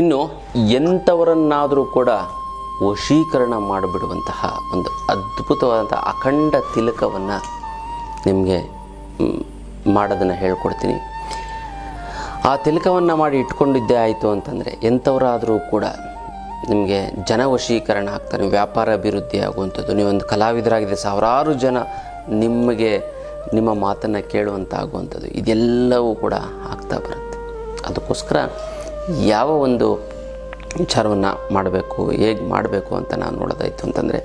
ಇನ್ನು ಎಂಥವರನ್ನಾದರೂ ಕೂಡ ವಶೀಕರಣ ಮಾಡಿಬಿಡುವಂತಹ ಒಂದು ಅದ್ಭುತವಾದಂಥ ಅಖಂಡ ತಿಲಕವನ್ನು ನಿಮಗೆ ಮಾಡೋದನ್ನು ಹೇಳ್ಕೊಡ್ತೀನಿ. ಆ ತಿಲಕವನ್ನು ಮಾಡಿ ಇಟ್ಕೊಂಡಿದ್ದೇ ಆಯಿತು ಅಂತಂದರೆ ಎಂಥವರಾದರೂ ಕೂಡ ನಿಮಗೆ ಜನ ವಶೀಕರಣ ಆಗ್ತಾರೆ, ವ್ಯಾಪಾರ ಅಭಿವೃದ್ಧಿ ಆಗುವಂಥದ್ದು. ನೀವೊಂದು ಕಲಾವಿದರಾಗಿದೆ ಸಾವಿರಾರು ಜನ ನಿಮಗೆ ನಿಮ್ಮ ಮಾತನ್ನು ಕೇಳುವಂಥ ಆಗುವಂಥದ್ದು ಇದೆಲ್ಲವೂ ಕೂಡ ಆಗ್ತಾ ಬರುತ್ತೆ. ಅದಕ್ಕೋಸ್ಕರ ಯಾವ ಒಂದು ವಿಚಾರವನ್ನು ಮಾಡಬೇಕು, ಹೇಗೆ ಮಾಡಬೇಕು ಅಂತ ನಾನು ನೋಡೋದಾಯಿತು ಅಂತಂದರೆ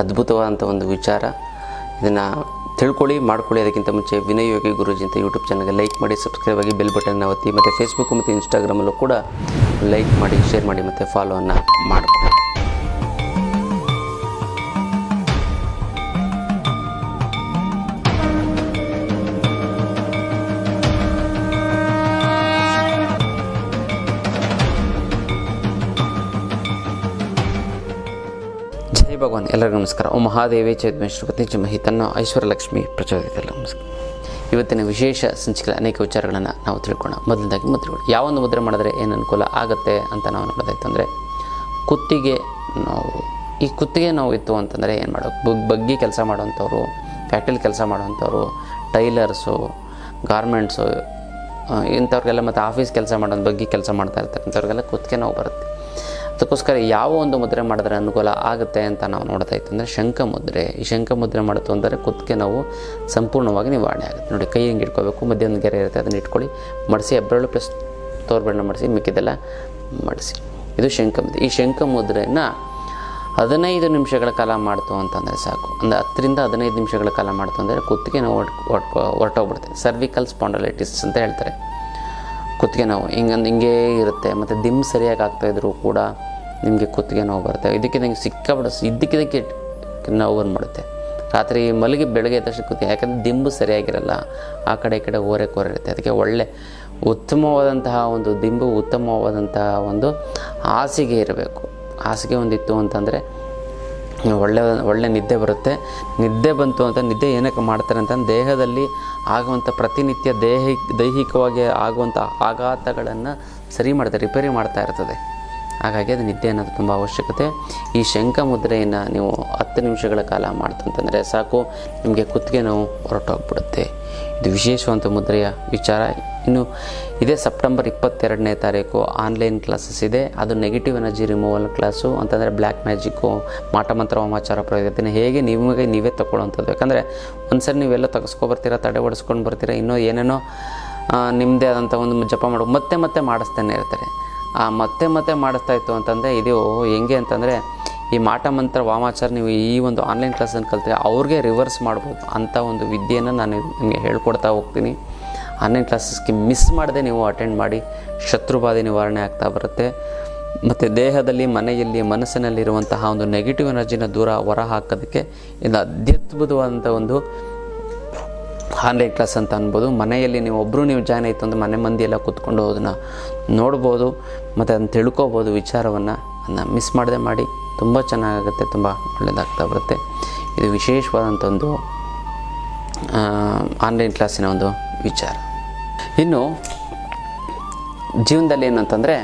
ಅದ್ಭುತವಾದಂಥ ಒಂದು ವಿಚಾರ. ಇದನ್ನು ತಿಳ್ಕೊಳ್ಳಿ, ಮಾಡ್ಕೊಳ್ಳಿ. ಅದಕ್ಕಿಂತ ಮುಂಚೆ ವಿನಯ್ ಯೋಗಿ ಗುರುಜಿ ಅಂತ ಯೂಟ್ಯೂಬ್ ಚಾನಲ್ಗೆ ಲೈಕ್ ಮಾಡಿ ಸಬ್ಸ್ಕ್ರೈಬ್ ಆಗಿ ಬೆಲ್ ಬಟನ್ನ ಒತ್ತಿ, ಮತ್ತು ಫೇಸ್ಬುಕ್ ಮತ್ತು ಇನ್ಸ್ಟಾಗ್ರಾಮಲ್ಲೂ ಕೂಡ ಲೈಕ್ ಮಾಡಿ ಶೇರ್ ಮಾಡಿ, ಮತ್ತು ಫಾಲೋವನ್ನು ಮಾಡಿಕೊಳ್ಳಿ. ಭಗವಾನ್, ಎಲ್ಲರಿಗೂ ನಮಸ್ಕಾರ. ಓ ಮಹಾದೇವಿ ಚೈತ್ಮ ಶ್ರೀಪತಿ ಜಮಹಿ ತನ್ನ ಐಶ್ವರ್ಯಲಕ್ಷ್ಮಿ ಪ್ರಚೋದಿತಲ್ಲ ನಮಸ್ಕಾರ. ಇವತ್ತಿನ ವಿಶೇಷ ಸಂಚಿಕೆ ಅನೇಕ ವಿಚಾರಗಳನ್ನು ನಾವು ತಿಳ್ಕೊಳ್ಳೋಣ. ಮೊದಲದಾಗಿ ಮುದ್ರೆಗಳು ಯಾವೊಂದು ಮುದ್ರೆ ಮಾಡಿದ್ರೆ ಏನು ಅನುಕೂಲ ಆಗುತ್ತೆ ಅಂತ ನಾವು ನೋಡೋದಾಯ್ತು ಅಂದರೆ, ಕುತ್ತಿಗೆ ನಾವು. ಈ ಕುತ್ತಿಗೆ ನಾವು ಇತ್ತು ಅಂತಂದರೆ ಏನು ಮಾಡೋದು? ಬಗ್ ಬಗ್ಗಿ ಕೆಲಸ ಮಾಡೋವಂಥವ್ರು, ಫ್ಯಾಕ್ಟ್ರಿಲಿ ಕೆಲಸ ಮಾಡೋವಂಥವ್ರು, ಟೈಲರ್ಸು, ಗಾರ್ಮೆಂಟ್ಸು ಇಂಥವ್ರಿಗೆಲ್ಲ ಮತ್ತು ಆಫೀಸ್ ಕೆಲಸ ಮಾಡೋದು, ಬಗ್ಗೆ ಕೆಲಸ ಮಾಡ್ತಾ ಇರ್ತಕ್ಕಂಥವ್ರಿಗೆಲ್ಲ ಕುತ್ತಿಗೆ ನೋವು ಬರುತ್ತೆ. ಅದಕ್ಕೋಸ್ಕರ ಯಾವ ಒಂದು ಮುದ್ರೆ ಮಾಡಿದ್ರೆ ಅನುಕೂಲ ಆಗುತ್ತೆ ಅಂತ ನಾವು ನೋಡ್ತಾ ಇತ್ತು ಅಂದರೆ ಶಂಖ ಮುದ್ರೆ. ಈ ಶಂಖ ಮುದ್ರೆ ಮಾಡುತ್ತೆ ಅಂದರೆ ಕುತ್ತಿಗೆ ನಾವು ಸಂಪೂರ್ಣವಾಗಿ ನಿವಾರಣೆ ಆಗುತ್ತೆ. ನೋಡಿ, ಕೈ ಹಿಂಗೆ ಇಟ್ಕೋಬೇಕು? ಮಧ್ಯ ಒಂದು ಗೆರೆ ಇರುತ್ತೆ, ಅದನ್ನು ಇಟ್ಕೊಳ್ಳಿ. ಮಡಿಸಿ ಎಬ್ಬರಳು ಪ್ಲಸ್ ತೋರ್ಬಣ್ಣ ಮಡಿಸಿ ಮಿಕ್ಕಿದೆಲ್ಲ ಮಡಿಸಿ. ಇದು ಶಂಖ ಮುದ್ರೆ. ಈ ಶಂಖ ಮುದ್ರೆನ ಹದಿನೈದು ನಿಮಿಷಗಳ ಕಾಲ ಮಾಡ್ತು ಅಂತಂದರೆ ಸಾಕು. ಅಂದರೆ ಹತ್ತರಿಂದ ಹದಿನೈದು ನಿಮಿಷಗಳ ಕಾಲ ಮಾಡ್ತು ಅಂದರೆ ಕುತ್ತಿಗೆ ನಾವು ಹೊಟ್ಕೊ ಹೊರಟೋಗ್ಬಿಡುತ್ತೆ. ಸರ್ವಿಕಲ್ ಸ್ಪಾಂಡಲೈಟಿಸ್ ಅಂತ ಹೇಳ್ತಾರೆ. ಕುತ್ತಿಗೆ ನೋವು. ಹಿಂಗಂದು ಹಿಂಗೇ ಇರುತ್ತೆ. ಮತ್ತು ದಿಮ್ ಸರಿಯಾಗಿ ಆಗ್ತಾಯಿದ್ರು ಕೂಡ ನಿಮಗೆ ಕುತ್ತಿಗೆ ನೋವು ಬರುತ್ತೆ. ಇದಕ್ಕೆ ನಂಗೆ ಸಿಕ್ಕಾಬಿಡ ಇದ್ದಕ್ಕಿದ್ದಕ್ಕೆ ನೋವು ಮಾಡುತ್ತೆ ರಾತ್ರಿ ಮಲಗಿ ಬೆಳಗ್ಗೆ ಎದ್ದ ತಕ್ಷಣ ಕುತ್ತಿಗೆ ಯಾಕಂದರೆ ದಿಂಬು ಸರಿಯಾಗಿರಲ್ಲ. ಆ ಕಡೆ ಈ ಕಡೆ ಓರೆ ಕೋರೆ ಇರುತ್ತೆ. ಅದಕ್ಕೆ ಒಳ್ಳೆ ಉತ್ತಮವಾದಂತಹ ಒಂದು ದಿಂಬು, ಉತ್ತಮವಾದಂತಹ ಒಂದು ಹಾಸಿಗೆ ಇರಬೇಕು. ಹಾಸಿಗೆ ಒಂದಿತ್ತು ಅಂತಂದರೆ ಒಳ್ಳೆ ಒಳ್ಳೆ ನಿದ್ದೆ ಬರುತ್ತೆ. ನಿದ್ದೆ ಬಂತು ಅಂತ ನಿದ್ದೆ ಏನಕ್ಕೆ ಮಾಡ್ತಾರೆ ಅಂತಂದ್ರೆ ದೇಹದಲ್ಲಿ ಆಗುವಂಥ ಪ್ರತಿನಿತ್ಯ ದೇಹಿ ದೈಹಿಕವಾಗಿ ಆಗುವಂಥ ಆಘಾತಗಳನ್ನು ಸರಿ ಮಾಡ್ತಾ ರಿಪೇರಿ ಮಾಡ್ತಾ ಇರ್ತದೆ. ಹಾಗಾಗಿ ಅದು ನಿದ್ದೆ ಅನ್ನೋದು ತುಂಬ ಅವಶ್ಯಕತೆ. ಈ ಶಂಖ ಮುದ್ರೆಯನ್ನು ನೀವು ಹತ್ತು ನಿಮಿಷಗಳ ಕಾಲ ಮಾಡ್ತಂತಂದರೆ ಸಾಕು. ನಿಮಗೆ ಕುತ್ತಿಗೆ ನೋವು ಹೊರಟೋಗ್ಬಿಡುತ್ತೆ. ಇದು ವಿಶೇಷವಂತ ಮುದ್ರೆಯ ವಿಚಾರ. ಇನ್ನು ಇದೇ ಸೆಪ್ಟೆಂಬರ್ ಇಪ್ಪತ್ತೆರಡನೇ ತಾರೀಕು ಆನ್ಲೈನ್ ಕ್ಲಾಸಸ್ ಇದೆ. ಅದು ನೆಗೆಟಿವ್ ಎನರ್ಜಿ ರಿಮೂವಲ್ ಕ್ಲಾಸು. ಅಂತಂದರೆ ಬ್ಲ್ಯಾಕ್ ಮ್ಯಾಜಿಕ್ಕು, ಮಾಟಮಂತ್ರ ಹೋಮಾಚಾರ ಪ್ರಯೋಗದನ್ನು ಹೇಗೆ ನಿಮಗೆ ನೀವೇ ತೊಗೊಳ್ಳೋವಂಥದ್ದು. ಯಾಕಂದರೆ ಒಂದ್ಸರಿ ನೀವೆಲ್ಲ ತಗಸ್ಕೊಬರ್ತೀರ ತಡೆ ಹೊಡೆಸ್ಕೊಂಡು ಬರ್ತೀರಾ, ಇನ್ನೂ ಏನೇನೋ ನಿಮ್ಮದೇ ಆದಂಥ ಒಂದು ಜಪ ಮಾಡು. ಮತ್ತೆ ಮತ್ತೆ ಮಾಡಿಸ್ತಾನೆ ಇರ್ತಾರೆ. ಆ ಮತ್ತೆ ಮತ್ತೆ ಮಾಡಿಸ್ತಾ ಇತ್ತು ಅಂತಂದರೆ ಇದು ಹೆಂಗೆ ಅಂತಂದರೆ ಈ ಮಾಟ ಮಂತ್ರ ವಾಮಾಚಾರ ನೀವು ಈ ಒಂದು ಆನ್ಲೈನ್ ಕ್ಲಾಸನ್ನು ಕಲಿತ್ರೆ ಅವ್ರಿಗೆ ರಿವರ್ಸ್ ಮಾಡ್ಬೋದು ಅಂಥ ಒಂದು ವಿದ್ಯೆಯನ್ನು ನಾನು ನಿಮಗೆ ಹೇಳ್ಕೊಡ್ತಾ ಹೋಗ್ತೀನಿ. ಆನ್ಲೈನ್ ಕ್ಲಾಸಸ್ಗೆ ಮಿಸ್ ಮಾಡದೆ ನೀವು ಅಟೆಂಡ್ ಮಾಡಿ ಶತ್ರುಬಾಧೆ ನಿವಾರಣೆ ಆಗ್ತಾ ಬರುತ್ತೆ. ಮತ್ತು ದೇಹದಲ್ಲಿ, ಮನೆಯಲ್ಲಿ, ಮನಸ್ಸಿನಲ್ಲಿರುವಂತಹ ಒಂದು ನೆಗೆಟಿವ್ ಎನರ್ಜಿನ ದೂರ ಹೊರ ಹಾಕೋದಕ್ಕೆ ಇದು ಅತ್ಯದ್ಭುತವಾದಂಥ ಒಂದು ಆನ್ಲೈನ್ ಕ್ಲಾಸ್ ಅಂತ ಅನ್ಬೋದು. ಮನೆಯಲ್ಲಿ ನೀವು ಒಬ್ಬರು ನೀವು ಜಾಯ್ನ್ ಆಯಿತು ಅಂದರೆ ಮನೆ ಮಂದಿ ಎಲ್ಲ ಕೂತ್ಕೊಂಡು ಅದನ್ನು ನೋಡ್ಬೋದು, ಮತ್ತು ಅದನ್ನು ತಿಳ್ಕೊಬೋದು ವಿಚಾರವನ್ನು. ಅದನ್ನು ಮಿಸ್ ಮಾಡದೆ ಮಾಡಿ ತುಂಬ ಚೆನ್ನಾಗಾಗುತ್ತೆ, ತುಂಬ ಒಳ್ಳೆಯದಾಗ್ತಾ ಬರುತ್ತೆ. ಇದು ವಿಶೇಷವಾದಂಥ ಒಂದು ಆನ್ಲೈನ್ ಕ್ಲಾಸಿನ ಒಂದು ವಿಚಾರ. ಇನ್ನು ಜೀವನದಲ್ಲಿ ಏನಂತಂದರೆ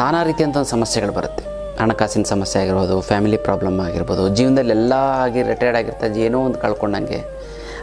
ನಾನಾ ರೀತಿಯಂಥ ಒಂದು ಸಮಸ್ಯೆಗಳು ಬರುತ್ತೆ. ಹಣಕಾಸಿನ ಸಮಸ್ಯೆ ಆಗಿರ್ಬೋದು ಫ್ಯಾಮಿಲಿ ಪ್ರಾಬ್ಲಮ್ ಆಗಿರ್ಬೋದು, ಜೀವನದಲ್ಲಿ ಎಲ್ಲ ಆಗಿ ರಿಟೈರ್ಡ್ ಆಗಿರ್ತದೆ ಏನೋ ಒಂದು ಕಳ್ಕೊಂಡಂಗೆ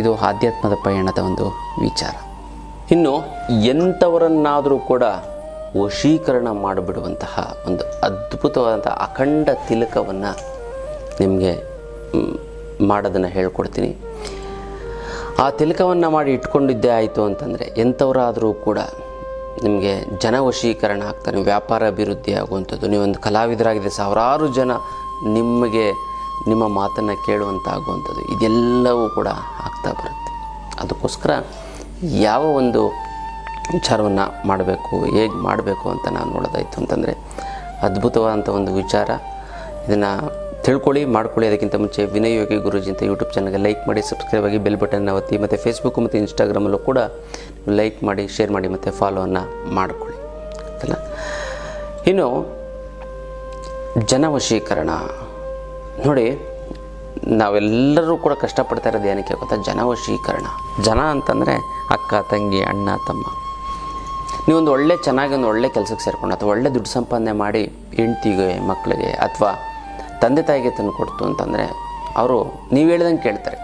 ಇದು ಆಧ್ಯಾತ್ಮದ ಪಯಣದ ಒಂದು ವಿಚಾರ. ಇನ್ನು ಎಂಥವರನ್ನಾದರೂ ಕೂಡ ವಶೀಕರಣ ಮಾಡಿಬಿಡುವಂತಹ ಒಂದು ಅದ್ಭುತವಾದಂಥ ಅಖಂಡ ತಿಲಕವನ್ನು ನಿಮಗೆ ಮಾಡೋದನ್ನು ಹೇಳ್ಕೊಡ್ತೀನಿ. ಆ ತಿಲಕವನ್ನು ಮಾಡಿ ಇಟ್ಕೊಂಡಿದ್ದೇ ಆಯಿತು ಅಂತಂದರೆ ಎಂಥವರಾದರೂ ಕೂಡ ನಿಮಗೆ ಜನ ವಶೀಕರಣ ಆಗ್ತಾರೆ, ವ್ಯಾಪಾರ ಅಭಿವೃದ್ಧಿ ಆಗುವಂಥದ್ದು. ನೀವೊಂದು ಕಲಾವಿದರಾಗಿದೆ ಸಾವಿರಾರು ಜನ ನಿಮಗೆ ನಿಮ್ಮ ಮಾತನ್ನು ಕೇಳುವಂಥ ಆಗುವಂಥದ್ದು ಇದೆಲ್ಲವೂ ಕೂಡ ಆಗ್ತಾ ಬರುತ್ತೆ. ಅದಕ್ಕೋಸ್ಕರ ಯಾವ ಒಂದು ವಿಚಾರವನ್ನು ಮಾಡಬೇಕು, ಹೇಗೆ ಮಾಡಬೇಕು ಅಂತ ನಾನು ನೋಡೋದಾಯಿತು ಅಂತಂದರೆ ಅದ್ಭುತವಾದಂಥ ಒಂದು ವಿಚಾರ. ಇದನ್ನು ತಿಳ್ಕೊಳ್ಳಿ, ಮಾಡ್ಕೊಳ್ಳಿ. ಅದಕ್ಕಿಂತ ಮುಂಚೆ ವಿನಯೋಗಿ ಯೋಗಿ ಗುರುಜಿ ಅಂತ ಯೂಟ್ಯೂಬ್ ಚಾನಲ್ಗೆ ಲೈಕ್ ಮಾಡಿ ಸಬ್ಸ್ಕ್ರೈಬ್ ಆಗಿ ಬೆಲ್ ಬಟನ್ನ ಒತ್ತಿ, ಮತ್ತು ಫೇಸ್ಬುಕ್ ಮತ್ತು ಇನ್ಸ್ಟಾಗ್ರಾಮಲ್ಲೂ ಕೂಡ ಲೈಕ್ ಮಾಡಿ ಶೇರ್ ಮಾಡಿ, ಮತ್ತು ಫಾಲೋವನ್ನು ಮಾಡಿಕೊಳ್ಳಿ. ಅಲ್ಲ ಇನ್ನು, ಜನವಶೀಕರಣ. ನೋಡಿ, ನಾವೆಲ್ಲರೂ ಕೂಡ ಕಷ್ಟಪಡ್ತಾ ಇರೋದು ಏನಕ್ಕೆ ಗೊತ್ತಾ? ಜನವಶೀಕರಣ. ಜನ ಅಂತಂದರೆ ಅಕ್ಕ, ತಂಗಿ, ಅಣ್ಣ, ತಮ್ಮ. ನೀವೊಂದು ಒಳ್ಳೆ, ಚೆನ್ನಾಗಿ ಒಂದು ಒಳ್ಳೆ ಕೆಲಸಕ್ಕೆ ಸೇರಿಕೊಂಡು ಅಥವಾ ಒಳ್ಳೆ ದುಡ್ಡು ಸಂಪಾದನೆ ಮಾಡಿ ಹೆಂಡ್ತಿಗೆ ಮಕ್ಕಳಿಗೆ ಅಥವಾ ತಂದೆ ತಾಯಿಗೆ ತಂದು ಕೊಡ್ತು ಅಂತಂದರೆ ಅವರು ನೀವು ಹೇಳ್ದಂಗೆ ಕೇಳ್ತಾರೆ.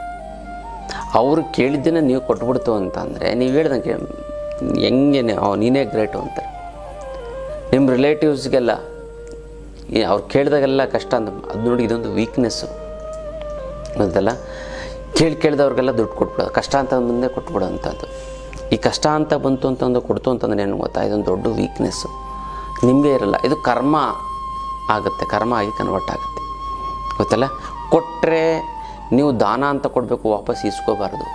ಅವರು ಕೇಳಿದ್ದನ್ನು ನೀವು ಕೊಟ್ಬಿಡ್ತು ಅಂತಂದರೆ ನೀವು ಹೇಳ್ದಂಗೆ ಹೆಂಗೆ ನೀನೇ ಗ್ರೇಟು ಅಂತಾರೆ. ನಿಮ್ಮ ರಿಲೇಟಿವ್ಸ್ಗೆಲ್ಲ ಅವ್ರು ಕೇಳಿದಾಗೆಲ್ಲ ಕಷ್ಟ ಅಂತ. ಅದು ನೋಡಿ ಇದೊಂದು ವೀಕ್ನೆಸ್ಸು ಗೊತ್ತಲ್ಲ ಕೇಳಿ ಕೇಳಿದವ್ರಿಗೆಲ್ಲ ದುಡ್ಡು ಕೊಟ್ಬಿಡೋದು ಕಷ್ಟ ಅಂತ ಮುಂದೆ ಕೊಟ್ಬಿಡೋ ಅಂಥದ್ದು ಈ ಕಷ್ಟ ಅಂತ ಬಂತು ಅಂತಂದು ಕೊಡ್ತು ಅಂತಂದ್ರೆ ಏನು ಗೊತ್ತಾ? ಇದೊಂದು ದೊಡ್ಡ ವೀಕ್ನೆಸ್ಸು ನಿಮಗೆ ಇರಲ್ಲ. ಇದು ಕರ್ಮ ಆಗುತ್ತೆ. ಕರ್ಮ ಆಗಿ ಕನ್ವರ್ಟ್ ಆಗುತ್ತೆ. ಗೊತ್ತಲ್ಲ? ಕೊಟ್ಟರೆ ನೀವು ದಾನ ಅಂತ ಕೊಡಬೇಕು, ವಾಪಸ್ ಇಸ್ಕೋಬಾರ್ದು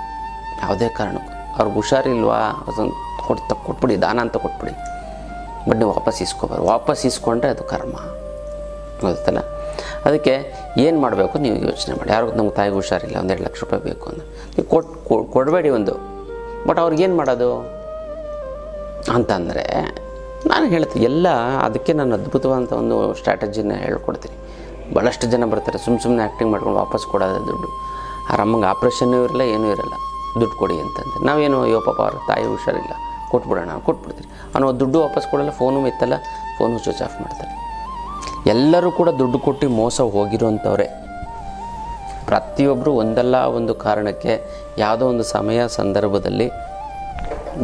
ಯಾವುದೇ ಕಾರಣಕ್ಕೂ ಅವ್ರಿಗೆ ಹುಷಾರಿಲ್ವಾ? ಅದೊಂದು ಕೊಟ್ಟು ಕೊಟ್ಬಿಡಿ. ದಾನ ಅಂತ ಕೊಟ್ಬಿಡಿ. ಬಟ್ ನೀವು ವಾಪಸ್ ಇಸ್ಕೋಬಾರ್ದು ವಾಪಸ್ ಇಸ್ಕೊಂಡ್ರೆ ಅದು ಕರ್ಮ. ಗೊತ್ತಲ್ಲ ಅದಕ್ಕೆ ಏನು ಮಾಡಬೇಕು ನೀವು ಯೋಚನೆ ಮಾಡಿ. ಯಾರು ನಮ್ಗೆ ತಾಯಿಗೆ ಹುಷಾರಿಲ್ಲ, ಒಂದು ಎರಡು ಲಕ್ಷ ರೂಪಾಯಿ ಬೇಕು ಅಂತ ನೀವು ಕೊಟ್ಟು ಕೊಡಬೇಡಿ ಒಂದು. ಬಟ್ ಅವ್ರಿಗೇನು ಮಾಡೋದು? ಅಂತಂದರೆ, ನಾನು ಹೇಳ್ತೀನಿ, ಎಲ್ಲ ಅದಕ್ಕೆ ನಾನು ಅದ್ಭುತವಾದಂಥ ಒಂದು ಸ್ಟ್ರಾಟಜಿನ ಹೇಳ್ಕೊಡ್ತೀನಿ. ಭಾಳಷ್ಟು ಜನ ಬರ್ತಾರೆ ಸುಮ್ಮ ಸುಮ್ಮನೆ ಆ್ಯಕ್ಟಿಂಗ್ ಮಾಡ್ಕೊಂಡು ವಾಪಸ್ ಕೊಡೋದು ದುಡ್ಡು. ಆರಾಮಾಗಿ ಆಪ್ರೇಷನ್ನೂ ಇರಲ್ಲ, ಏನೂ ಇರಲ್ಲ. ದುಡ್ಡು ಕೊಡಿ ಅಂತಂದರೆ. ನಾವೇನು, ಅಯ್ಯೋ ಪಾಪ ಅವ್ರ ತಾಯಿ ಹುಷಾರಿಲ್ಲ, ಕೊಟ್ಬಿಡೋಣ, ಕೊಟ್ಬಿಡ್ತೀನಿ. ಅನ್ನೋ ದುಡ್ಡು ವಾಪಸ್ ಕೊಡಲ್ಲ ಫೋನು ಎತ್ತಲ್ಲ ಫೋನು ಸ್ವಿಚ್ ಆಫ್ ಮಾಡ್ತಾರೆ. ಎಲ್ಲರೂ ಕೂಡ ದುಡ್ಡು ಕೊಟ್ಟು ಮೋಸ ಹೋಗಿರುವಂಥವ್ರೆ. ಪ್ರತಿಯೊಬ್ಬರು ಒಂದಲ್ಲ ಒಂದು ಕಾರಣಕ್ಕೆ ಯಾವುದೋ ಒಂದು ಸಮಯ ಸಂದರ್ಭದಲ್ಲಿ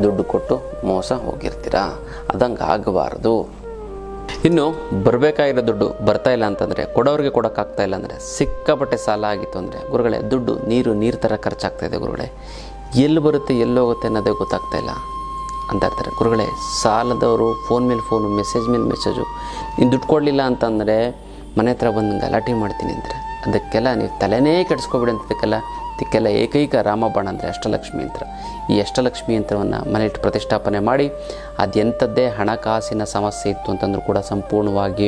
ದುಡ್ಡು ಕೊಟ್ಟು ಮೋಸ ಹೋಗಿರ್ತೀರಾ? ಅದಂಗೆ ಆಗಬಾರ್ದು. ಇನ್ನು ಬರಬೇಕಾಗಿರೋ ದುಡ್ಡು ಬರ್ತಾ ಇಲ್ಲ ಅಂತಂದರೆ, ಕೊಡೋರಿಗೆ ಕೊಡೋಕ್ಕಾಗ್ತಾ ಇಲ್ಲ ಅಂದರೆ, ಸಿಕ್ಕಾಪಟ್ಟೆ ಸಾಲ ಆಗಿತ್ತು ಅಂದರೆ ಗುರುಗಳೇ, ದುಡ್ಡು ನೀರು ನೀರು ಥರ ಖರ್ಚಾಗ್ತಾಯಿದೆ ಗುರುಗಳೇ. ಎಲ್ಲಿ ಬರುತ್ತೆ ಎಲ್ಲೋಗುತ್ತೆ ಅನ್ನೋದೇ ಗೊತ್ತಾಗ್ತಾ ಇಲ್ಲ. ಅಂತ ಇರ್ತಾರೆ ಗುರುಗಳೇ, ಸಾಲದವರು ಫೋನ್ ಮೇಲೆ ಫೋನು ಮೆಸೇಜ್ ಮೇಲೆ ಮೆಸೇಜು ನೀನು ದುಡ್ಡು ಕೊಡಲಿಲ್ಲ ಅಂತಂದರೆ ಮನೆ ಹತ್ರ ಬಂದು ಗಲಾಟೆ ಮಾಡ್ತೀನಿ ಅಂದರೆ ಅದಕ್ಕೆಲ್ಲ ನೀವು ತಲೆನೇ ಕೆಡಿಸ್ಕೊಬಿಡಿ ಅಂತ ಇದಕ್ಕೆಲ್ಲ ಇದಕ್ಕೆಲ್ಲ ಏಕೈಕ ರಾಮಬಾಣ ಅಂದರೆ ಅಷ್ಟಲಕ್ಷ್ಮಿ ಯಂತ್ರ ಈ ಅಷ್ಟಲಕ್ಷ್ಮಿ ಯಂತ್ರವನ್ನು ಮನೆಯಿಟ್ಟು ಪ್ರತಿಷ್ಠಾಪನೆ ಮಾಡಿ ಅದೆಂಥದ್ದೇ ಹಣಕಾಸಿನ ಸಮಸ್ಯೆ ಇತ್ತು ಅಂತಂದ್ರೂ ಕೂಡ ಸಂಪೂರ್ಣವಾಗಿ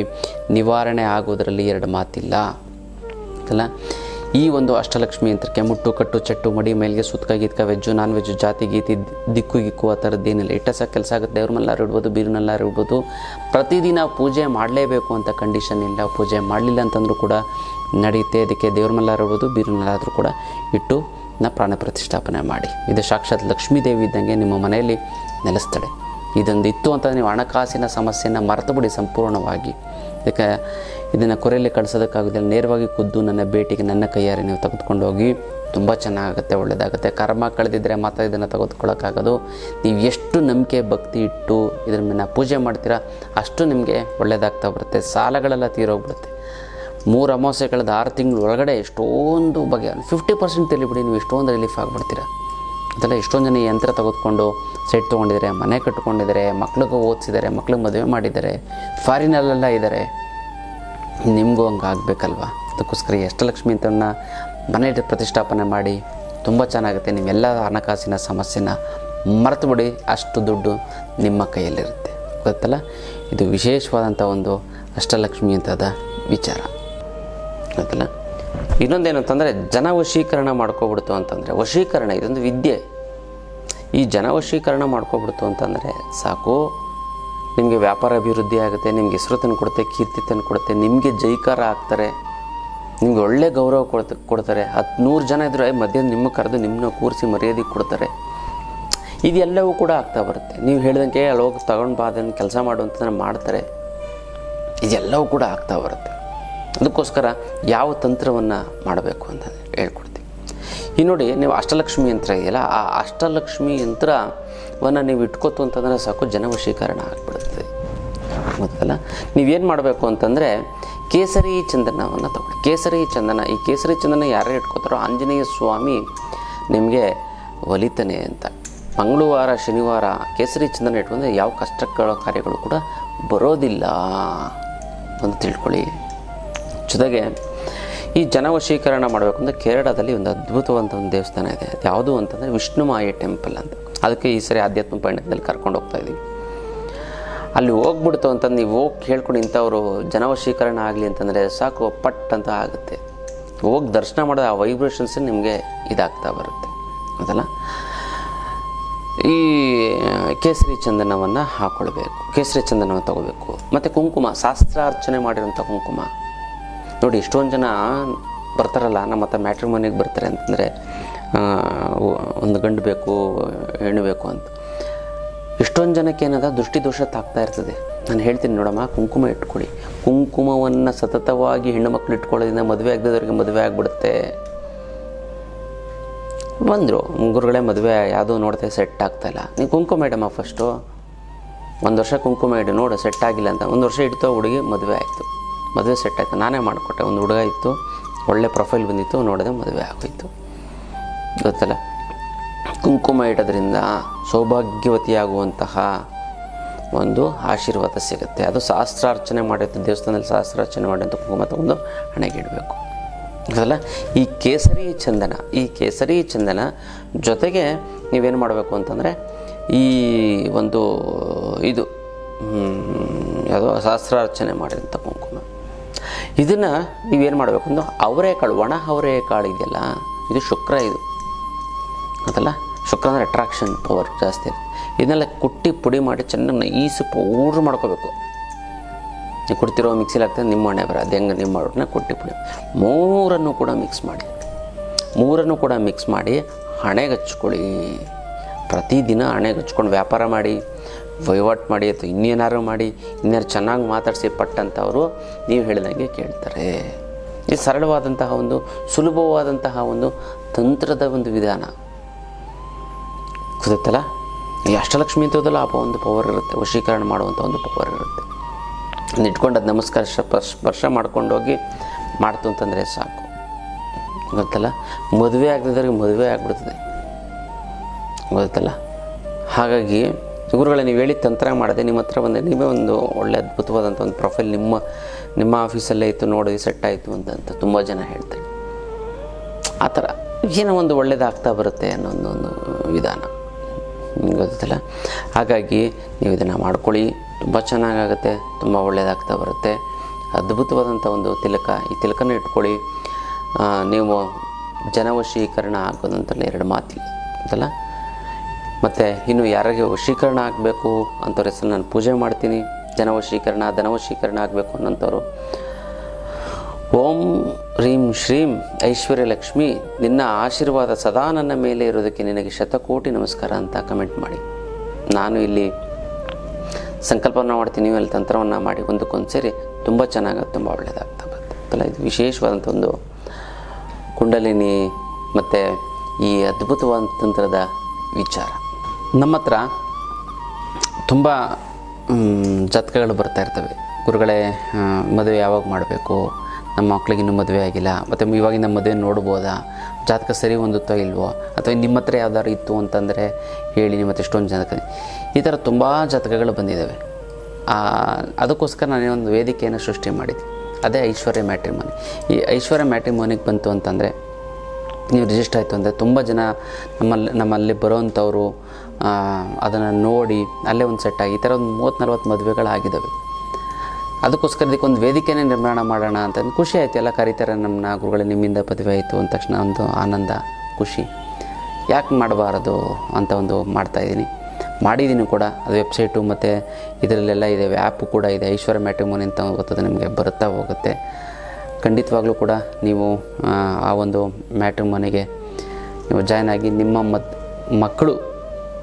ನಿವಾರಣೆ ಆಗೋದರಲ್ಲಿ ಎರಡು ಮಾತಿಲ್ಲ. ಅಲ್ಲ ಈ ಒಂದು ಅಷ್ಟಲಕ್ಷ್ಮಿ ಯಂತ್ರಕ್ಕೆ ಮುಟ್ಟು, ಕಟ್ಟು, ಚಟ್ಟು, ಮಡಿ, ಮೇಲ್ಗೆ ಸುತ್ಕ, ಗೀತ್ಕ, ವೆಜ್ಜು ನಾನ್ ವೆಜ್ ಜಾತಿ, ಗೀತಿ, ದಿಕ್ಕು, ಗಿಕ್ಕು, ಆ ಥರದ್ದೇನಿಲ್ಲ ಇಟ್ಟಸ ಕೆಲಸ ಆಗುತ್ತೆ. ದೇವ್ರ ಮಲ್ಲಾರು ಇಡ್ಬೋದು ಬೀರ್ನಲ್ಲಾರು ಇಡ್ಬೋದು. ಪ್ರತಿದಿನ ಪೂಜೆ ಮಾಡಲೇಬೇಕು ಅಂತ ಕಂಡೀಷನ್ ಇಲ್ಲ. ಪೂಜೆ ಮಾಡಲಿಲ್ಲ ಅಂತಂದರೂ ಕೂಡ ನಡೆಯುತ್ತೆ. ಅದಕ್ಕೆ ದೇವ್ರ ಮಲ್ಲಾರು ಇಡ್ಬೋದು ಬೀರ್ನಲ್ಲಾದರೂ ಕೂಡ ಇಟ್ಟು ನಾ ಪ್ರಾಣ ಪ್ರತಿಷ್ಠಾಪನೆ ಮಾಡಿ. ಇದು ಸಾಕ್ಷಾತ್ ಲಕ್ಷ್ಮೀ ದೇವಿ ಇದ್ದಂಗೆ ನಿಮ್ಮ ಮನೆಯಲ್ಲಿ ನೆಲೆಸ್ತಾಳೆ ಇದೊಂದು ಇತ್ತು ಅಂತ ನೀವು ಹಣಕಾಸಿನ ಸಮಸ್ಯೆಯನ್ನು ಮರೆತುಬಿಡಿ ಸಂಪೂರ್ಣವಾಗಿ. ಅದಕ್ಕೆ ಇದನ್ನು ಕೊರೆಯಲ್ಲಿ ಕಳಿಸೋದಕ್ಕಾಗೋದಿಲ್ಲ. ನೇರವಾಗಿ ಖುದ್ದು ನನ್ನ ಭೇಟಿಗೆ ನನ್ನ ಕೈಯಾರೆ ನೀವು ತೆಗೆದುಕೊಂಡು ಹೋಗಿ, ತುಂಬ ಚೆನ್ನಾಗುತ್ತೆ ಒಳ್ಳೆಯದಾಗುತ್ತೆ ಕರ್ಮ ಕಳೆದಿದ್ದರೆ ಮಾತ್ರ ಇದನ್ನು ತೆಗೆದುಕೊಳ್ಳೋಕ್ಕಾಗೋದು. ನೀವು ಎಷ್ಟು ನಂಬಿಕೆ, ಭಕ್ತಿ ಇಟ್ಟು ಇದ್ರ ಮೇಲೆ ಪೂಜೆ ಮಾಡ್ತೀರಾ, ಅಷ್ಟು ನಿಮಗೆ ಒಳ್ಳೆಯದಾಗ್ತಾ ಬರುತ್ತೆ. ಸಾಲಗಳೆಲ್ಲ ತೀರೋಗ್ಬಿಡುತ್ತೆ. ಮೂರು ಅಮಾವಾಸ್ಯೆ ಕಳೆದ ಆರು ತಿಂಗಳು ಒಳಗಡೆ ಎಷ್ಟೊಂದು ಬಗೆ ಫಿಫ್ಟಿ ಪರ್ಸೆಂಟ್ ತಿಳಿಬಿಡಿ ನೀವು ಎಷ್ಟೊಂದು ರಿಲೀಫ್ ಆಗಿಬಿಡ್ತೀರ. ಅದೆಲ್ಲ ಎಷ್ಟೊಂದು ಜನ ಯಂತ್ರ ತೆಗೆದುಕೊಂಡು ಸೆಟ್ ತೊಗೊಂಡಿದ್ದಾರೆ, ಮನೆ ಕಟ್ಕೊಂಡಿದ್ದಾರೆ, ಮಕ್ಳಿಗೆ ಓದಿಸಿದ್ದಾರೆ, ಮಕ್ಳಿಗೆ ಮದುವೆ ಮಾಡಿದ್ದಾರೆ, ಫಾರಿನಲ್ಲೆಲ್ಲ ಇದ್ದಾರೆ. ನಿಮಗೂ ಹಂಗೆ ಆಗಬೇಕಲ್ವ? ಅದಕ್ಕೋಸ್ಕರ ಎಷ್ಟಲಕ್ಷ್ಮಿ ಅಂತನ್ನ ಮನೆ ಪ್ರತಿಷ್ಠಾಪನೆ ಮಾಡಿ ತುಂಬ ಚೆನ್ನಾಗುತ್ತೆ. ನಿಮ್ಮೆಲ್ಲ ಹಣಕಾಸಿನ ಸಮಸ್ಯೆನ ಮರೆತು ಬಿಡಿ ಅಷ್ಟು ದುಡ್ಡು ನಿಮ್ಮ ಕೈಯಲ್ಲಿರುತ್ತೆ. ಗೊತ್ತಲ್ಲ? ಇದು ವಿಶೇಷವಾದಂಥ ಒಂದು ಅಷ್ಟಲಕ್ಷ್ಮಿ ಅಂತದ ವಿಚಾರ. ಗೊತ್ತಲ್ಲ? ಇನ್ನೊಂದೇನು ಅಂತಂದರೆ ಜನ ವಶೀಕರಣ ಮಾಡ್ಕೊಬಿಡ್ತು ಅಂತಂದರೆ, ವಶೀಕರಣ, ಇದೊಂದು ವಿದ್ಯೆ. ಈ ಜನ ವಶೀಕರಣ ಮಾಡ್ಕೊಬಿಡ್ತು ಅಂತಂದರೆ ಸಾಕು, ನಿಮಗೆ ವ್ಯಾಪಾರ ಅಭಿವೃದ್ಧಿ ಆಗುತ್ತೆ, ನಿಮಗೆ ಹೆಸರು ತಂದು ಕೊಡುತ್ತೆ, ಕೀರ್ತಿ ತಂದು ಕೊಡುತ್ತೆ, ನಿಮಗೆ ಜೈಕಾರ ಆಗ್ತಾರೆ, ನಿಮಗೆ ಒಳ್ಳೆ ಗೌರವ ಕೊಡ್ತ, ಕೊಡ್ತಾರೆ. ಹತ್ತು ನೂರು ಜನ ಇದ್ದರೆ ಮಧ್ಯ ನಿಮ್ಮ ಕರೆದು ನಿಮ್ಮನ್ನ ಕೂರಿಸಿ ಮರ್ಯಾದೆ ಕೊಡ್ತಾರೆ. ಇದೆಲ್ಲವೂ ಕೂಡ ಆಗ್ತಾ ಬರುತ್ತೆ. ನೀವು ಹೇಳ್ದಂಗೆ ಅಲ್ಲಿ ಹೋಗಿ ತಗೊಂಡು ಬಾ ಅದನ್ನು ಕೆಲಸ ಮಾಡು ಅಂತಂದ್ರೆ ಮಾಡ್ತಾರೆ. ಇದೆಲ್ಲವೂ ಕೂಡ ಆಗ್ತಾ ಬರುತ್ತೆ. ಅದಕ್ಕೋಸ್ಕರ ಯಾವ ತಂತ್ರವನ್ನು ಮಾಡಬೇಕು ಅಂತ ಹೇಳ್ಕೊಡ್ತೀವಿ ಈ ನೋಡಿ ನೀವು ಅಷ್ಟಲಕ್ಷ್ಮಿ ಯಂತ್ರ ಇದೆಯಲ್ಲ ಆ ಅಷ್ಟಲಕ್ಷ್ಮಿ ಯಂತ್ರವನ್ನು ನೀವು ಇಟ್ಕೋತು ಅಂತಂದರೆ ಸಾಕು ಜನವಶೀಕರಣ ಆಗಿಬಿಡುತ್ತೆ. ಗೊತ್ತಲ್ಲ? ನೀವೇನು ಮಾಡಬೇಕು ಅಂತಂದರೆ ಕೇಸರಿ ಚಂದನವನ್ನು ತಗೊಳ್ಳಿ. ಕೇಸರಿ ಚಂದನ, ಈ ಕೇಸರಿ ಚಂದನ ಯಾರೇ ಇಟ್ಕೋತಾರೋ ಆಂಜನೇಯ ಸ್ವಾಮಿ ನಿಮಗೆ ಒಲಿತಾನೆ ಅಂತ. ಮಂಗಳವಾರ, ಶನಿವಾರ ಕೇಸರಿ ಚಂದನ ಇಟ್ಕೊಂಡ್ರೆ ಯಾವ ಕಷ್ಟಗಳ ಕಾರ್ಯಗಳು ಕೂಡ ಬರೋದಿಲ್ಲ ಅಂತ ತಿಳ್ಕೊಳ್ಳಿ. ಜೊತೆಗೆ ಈ ಜನವಶೀಕರಣ ಮಾಡಬೇಕು ಅಂದರೆ ಕೇರಳದಲ್ಲಿ ಒಂದು ಅದ್ಭುತವಾದಂಥ ಒಂದು ದೇವಸ್ಥಾನ ಇದೆ. ಅದು ಯಾವುದು ಅಂತಂದರೆ ವಿಷ್ಣುಮಾಯಿ ಟೆಂಪಲ್ ಅಂತ. ಅದಕ್ಕೆ ಈ ಸರಿ ಆಧ್ಯಾತ್ಮ ಪಯಣದಲ್ಲಿ ಕರ್ಕೊಂಡು ಹೋಗ್ತಾ ಇದ್ದೀವಿ ಅಲ್ಲಿ ಹೋಗ್ಬಿಡ್ತು ಅಂತಂದು ನೀವು ಹೋಗಿ ಕೇಳ್ಕೊಂಡು ಇಂಥವ್ರು ಜನವಶೀಕರಣ ಆಗಲಿ ಅಂತಂದರೆ ಸಾಕು ಪಟ್ ಅಂತ ಆಗುತ್ತೆ. ಹೋಗಿ ದರ್ಶನ ಮಾಡಿದ ಆ ವೈಬ್ರೇಷನ್ಸ್ ನಿಮಗೆ ಇದಾಗ್ತಾ ಬರುತ್ತೆ. ಅದಲ್ಲ ಈ, ಕೇಸರಿ ಚಂದನವನ್ನು ಹಾಕ್ಕೊಳ್ಬೇಕು ಕೇಸರಿ ಚಂದನವನ್ನು ತಗೋಬೇಕು. ಮತ್ತು ಕುಂಕುಮ, ಶಾಸ್ತ್ರಾರ್ಚನೆ ಮಾಡಿರುವಂಥ ಕುಂಕುಮ. ನೋಡಿ, ಇಷ್ಟೊಂದು ಜನ ಬರ್ತಾರಲ್ಲ, ನಮ್ಮ ಹತ್ರ ಮ್ಯಾಟ್ರಿಮೋನಿಗೆ ಬರ್ತಾರೆ ಅಂತಂದರೆ ಒಂದು ಗಂಡು ಬೇಕು, ಹೆಣ್ಣು ಬೇಕು ಅಂತ. ಇಷ್ಟೊಂದು ಜನಕ್ಕೆ ಏನದ ದೃಷ್ಟಿದೋಷ ತಾಗ್ತಾ ಇರ್ತದೆ. ನಾನು ಹೇಳ್ತೀನಿ ನೋಡಮ್ಮ, ಕುಂಕುಮ ಇಟ್ಕೊಳ್ಳಿ. ಕುಂಕುಮವನ್ನು ಸತತವಾಗಿ ಹೆಣ್ಣು ಮಕ್ಕಳು ಇಟ್ಕೊಳ್ಳೋದ್ರಿಂದ ಮದುವೆ ಆಗದವ್ರಿಗೆ ಮದುವೆ ಆಗಿಬಿಡುತ್ತೆ. ಬಂದರು ಗುರುಗಳೇ ಮದುವೆ ಯಾವುದೋ ನೋಡ್ತಾ ಸೆಟ್ ಆಗ್ತಾಯಿಲ್ಲ ನೀವು ಕುಂಕುಮ ಇಡಮ್ಮ ಫಸ್ಟು ಒಂದು ವರ್ಷ ಕುಂಕುಮ ಇಡು, ನೋಡು, ಸೆಟ್ ಆಗಿಲ್ಲ ಅಂತ. ಒಂದು ವರ್ಷ ಇಡ್ತೋ ಹುಡುಗಿ ಮದುವೆ ಆಯಿತು. ಮದುವೆ ಸೆಟ್ ಆಯಿತು. ನಾನೇ ಮಾಡಿಕೊಟ್ಟೆ. ಒಂದು ಹುಡುಗ ಇತ್ತು. ಒಳ್ಳೆ ಪ್ರೊಫೈಲ್ ಬಂದಿತ್ತು. ನೋಡಿದೆ ಮದುವೆ ಆಗೋಯ್ತು. ಗೊತ್ತಲ್ಲ? ಕುಂಕುಮ ಇಡೋದ್ರಿಂದ ಸೌಭಾಗ್ಯವತಿಯಾಗುವಂತಹ ಒಂದು ಆಶೀರ್ವಾದ ಸಿಗುತ್ತೆ. ಅದು ಶಾಸ್ತ್ರಾರ್ಚನೆ ಮಾಡಿರ್ತದೆ ದೇವಸ್ಥಾನದಲ್ಲಿ ಶಾಸ್ತ್ರಾರ್ಚನೆ ಮಾಡಿದಂಥ ಕುಂಕುಮ ತಗೊಂಡು ಹಣೆಗೆ ಇಡಬೇಕು. ಅದಲ್ಲ ಈ ಕೇಸರಿ ಚಂದನ, ಈ ಕೇಸರಿ ಚಂದನ ಜೊತೆಗೆ ನೀವೇನು ಮಾಡಬೇಕು ಅಂತಂದರೆ ಈ ಒಂದು ಇದು ಯಾವುದೋ ಶಾಸ್ತ್ರಾರ್ಚನೆ ಮಾಡಿದಂಥ ಕುಂಕುಮ. ಇದನ್ನು ನೀವೇನು ಮಾಡಬೇಕು ಅಂದ್ರೆ ಅವರೇಕಾಳು ಒಣ ಅವರೇಕಾಳು ಇದೆಯಲ್ಲ, ಇದು ಶುಕ್ರ ಇದು. ಅದಲ್ಲ ಶುಕ್ರ ಅಂದರೆ ಅಟ್ರಾಕ್ಷನ್ ಪವರ್ ಜಾಸ್ತಿ ಇರುತ್ತೆ. ಇದನ್ನೆಲ್ಲ ಕುಟ್ಟಿ ಪುಡಿ ಮಾಡಿ ಚೆನ್ನಾಗಿ ಈಸು ಪೌಡ್ರ್ ಮಾಡ್ಕೋಬೇಕು. ನೀವು ಕುಡ್ತಿರೋ ಮಿಕ್ಸಿಲಿ ಹಾಕ್ತದೆ ನಿಮ್ಮ ಹಣೆ ಬರ, ಅದು ಹೆಂಗೆ ನಿಮ್ಮ ಕುಟ್ಟಿ ಪುಡಿ. ಮೂರನ್ನು ಕೂಡ ಮಿಕ್ಸ್ ಮಾಡಿ. ಮೂರನ್ನು ಕೂಡ ಮಿಕ್ಸ್ ಮಾಡಿ ಹಣೆಗೆ ಹಚ್ಕೊಳ್ಳಿ ಪ್ರತಿದಿನ ಹಣೆಗೆ ಹಚ್ಕೊಂಡು ವ್ಯಾಪಾರ ಮಾಡಿ. ವಹಿವಾಟು ಮಾಡಿ ಅಥವಾ ಇನ್ನೇನಾರು ಮಾಡಿ ಇನ್ಯಾರು ಚೆನ್ನಾಗಿ ಮಾತಾಡಿಸಿ ಪಟ್ಟಂಥವರು ನೀವು ಹೇಳಿದಂಗೆ ಕೇಳ್ತಾರೆ. ಇದು ಸರಳವಾದಂತಹ ಒಂದು, ಸುಲಭವಾದಂತಹ ಒಂದು ತಂತ್ರದ ಒಂದು ವಿಧಾನ. ಗೊತ್ತಲ್ಲ ಈ ಅಷ್ಟಲಕ್ಷ್ಮಿ ಅಂತದಲ್ಲ ಆ ಒಂದು ಪವರ್ ಇರುತ್ತೆ. ವಶೀಕರಣ ಮಾಡುವಂಥ ಒಂದು ಪವರ್ ಇರುತ್ತೆ. ಅದನ್ನ ಇಟ್ಕೊಂಡು ಅದು ನಮಸ್ಕಾರ ಸ್ಪರ್ಶ ಮಾಡ್ಕೊಂಡೋಗಿ ಮಾಡ್ತು ಅಂತಂದರೆ ಸಾಕು. ಗೊತ್ತಲ್ಲ ಮದುವೆ ಆಗದಿದ್ದವ್ರಿಗೆ ಮದುವೆ ಆಗಿಬಿಡ್ತದೆ. ಗೊತ್ತಲ್ಲ ಹಾಗಾಗಿ ಗುರುಗಳೇ, ನೀವು ಹೇಳಿ ತಂತ್ರ ಮಾಡಿದೆ, ನಿಮ್ಮ ಹತ್ರ ಬಂದೆ, ನೀವೇ ಒಂದು ಒಳ್ಳೆ ಅದ್ಭುತವಾದಂಥ ಒಂದು ಪ್ರೊಫೈಲ್ ನಿಮ್ಮ ನಿಮ್ಮ ಆಫೀಸಲ್ಲೇ ಇತ್ತು ನೋಡಿ ಸೆಟ್ ಆಯಿತು ಅಂತ ತುಂಬ ಜನ ಹೇಳ್ತಾರೆ. ಆ ಥರ ಏನೋ ಒಂದು ಒಳ್ಳೇದಾಗ್ತಾ ಬರುತ್ತೆ ಅನ್ನೋ ಒಂದು ಒಂದು ವಿಧಾನ. ಗೊತ್ತಲ್ಲ? ಹಾಗಾಗಿ ನೀವು ಇದನ್ನು ಮಾಡ್ಕೊಳ್ಳಿ. ತುಂಬ ಚೆನ್ನಾಗಾಗುತ್ತೆ, ತುಂಬ ಒಳ್ಳೆಯದಾಗ್ತಾ ಬರುತ್ತೆ. ಅದ್ಭುತವಾದಂಥ ಒಂದು ತಿಲಕ, ಈ ತಿಲಕನ ಇಟ್ಕೊಳ್ಳಿ. ನೀವು ಜನವಶೀಕರಣ ಆಗೋದಂತಲ್ಲ ಎರಡು ಮಾತಿಲ್ಲ. ಅಂತಲ್ಲ ಮತ್ತು ಇನ್ನು ಯಾರಿಗೆ ವಶೀಕರಣ ಆಗಬೇಕು ಅಂಥವ್ರ ಹೆಸರು ನಾನು ಪೂಜೆ ಮಾಡ್ತೀನಿ. ಜನವಶೀಕರಣ, ಧನವಶೀಕರಣ ಆಗಬೇಕು ಅನ್ನೋಂಥವ್ರು. ಓಂ ಹ್ರೀಂ ಶ್ರೀಂ ಐಶ್ವರ್ಯಲಕ್ಷ್ಮಿ ನಿನ್ನ ಆಶೀರ್ವಾದ ಸದಾ ನನ್ನ ಮೇಲೆ ಇರೋದಕ್ಕೆ ನಿನಗೆ ಶತಕೋಟಿ ನಮಸ್ಕಾರ ಅಂತ ಕಮೆಂಟ್ ಮಾಡಿ. ನಾನು ಇಲ್ಲಿ ಸಂಕಲ್ಪವನ್ನು ಮಾಡ್ತೀನಿ, ನೀವು ಅಲ್ಲಿ ತಂತ್ರವನ್ನು ಮಾಡಿ. ಒಂದಕ್ಕೊಂದು ಸೇರಿ ತುಂಬ ಚೆನ್ನಾಗಿ, ತುಂಬ ಒಳ್ಳೆಯದಾಗ್ತಾ ಬರುತ್ತೆ. ಅಲ್ಲ ಇದು ವಿಶೇಷವಾದಂಥ ಒಂದು ಕುಂಡಲಿನಿ ಮತ್ತು ಈ ಅದ್ಭುತವಾದ ತಂತ್ರದ ವಿಚಾರ. ನಮ್ಮ ಹತ್ರ ತುಂಬ ಜಾತಕಗಳು ಬರ್ತಾ ಇರ್ತವೆ. ಗುರುಗಳೇ ಮದುವೆ ಯಾವಾಗ ಮಾಡಬೇಕು? ನಮ್ಮ ಮಕ್ಕಳಿಗೆ ಇನ್ನೂ ಮದುವೆ ಆಗಿಲ್ಲ. ಮತ್ತು ಇವಾಗಿನ ಮದುವೆ ನೋಡ್ಬೋದಾ? ಜಾತಕ ಸರಿ ಹೊಂದುತ್ತೋ ಇಲ್ವೋ? ಅಥವಾ ನಿಮ್ಮ ಹತ್ರ ಯಾವ್ದಾದ್ರು ಇತ್ತು ಅಂತಂದರೆ ಹೇಳಿ ನಿಮ್ಮ ಹತ್ರ ಎಷ್ಟೊಂದು ಜಾತಕ ಈ ಥರ ತುಂಬ ಜಾತಕಗಳು ಬಂದಿದ್ದಾವೆ. ಅದಕ್ಕೋಸ್ಕರ ನಾನು ಒಂದು ವೇದಿಕೆಯನ್ನು ಸೃಷ್ಟಿ ಮಾಡಿದ್ದೆ. ಅದೇ ಐಶ್ವರ್ಯ ಮ್ಯಾಟ್ರಿಮೋನಿ. ಈ ಐಶ್ವರ್ಯ ಮ್ಯಾಟ್ರಿಮೋನಿಗೆ ಬಂತು ಅಂತಂದರೆ, ನೀವು ರಿಜಿಸ್ಟರ್ ಆಯಿತು ಅಂದರೆ ತುಂಬ ಜನ ನಮ್ಮಲ್ಲಿ ನಮ್ಮಲ್ಲಿ ಬರೋವಂಥವ್ರು ಅದನ್ನು ನೋಡಿ ಅಲ್ಲೇ ಒಂದು ಸೆಟ್ ಆಗಿ ಈ ಥರ ಒಂದು ಮೂವತ್ತು ನಲ್ವತ್ತು ಮದುವೆಗಳಾಗಿದ್ದಾವೆ ಅದಕ್ಕೋಸ್ಕರ ಇದಕ್ಕೊಂದು ವೇದಿಕೆನೇ ನಿರ್ಮಾಣ ಮಾಡೋಣ ಅಂತ ಖುಷಿ ಆಯಿತು. ಎಲ್ಲ ಕರೀತಾರೆ ನಮ್ಮನ್ನ ಗುರುಗಳು ನಿಮ್ಮಿಂದ ಪದವಿ ಆಯಿತು ಅಂದ ತಕ್ಷಣ ಒಂದು ಆನಂದ ಖುಷಿ. ಯಾಕೆ ಮಾಡಬಾರದು ಅಂತ ಒಂದು ಮಾಡ್ತಾಯಿದ್ದೀನಿ ಮಾಡಿದ್ದೀನಿ ಕೂಡ. ಅದು ವೆಬ್ಸೈಟು ಮತ್ತು ಇದರಲ್ಲೆಲ್ಲ ಇದೆ ಆ್ಯಪು ಕೂಡ ಇದೆ. ಐಶ್ವರ್ಯ ಮ್ಯಾಟ್ರಿಮೋನಿ ಅಂತ ಗೊತ್ತದೆ ನಿಮಗೆ? ಬರುತ್ತಾ ಹೋಗುತ್ತೆ. ಖಂಡಿತವಾಗ್ಲೂ ಕೂಡ ನೀವು ಆ, ಒಂದು ಮ್ಯಾಟ್ರಿಮೋನಿಗೆ ನೀವು ಜಾಯ್ನ್ ಆಗಿ ನಿಮ್ಮ ಮಕ್ಕಳು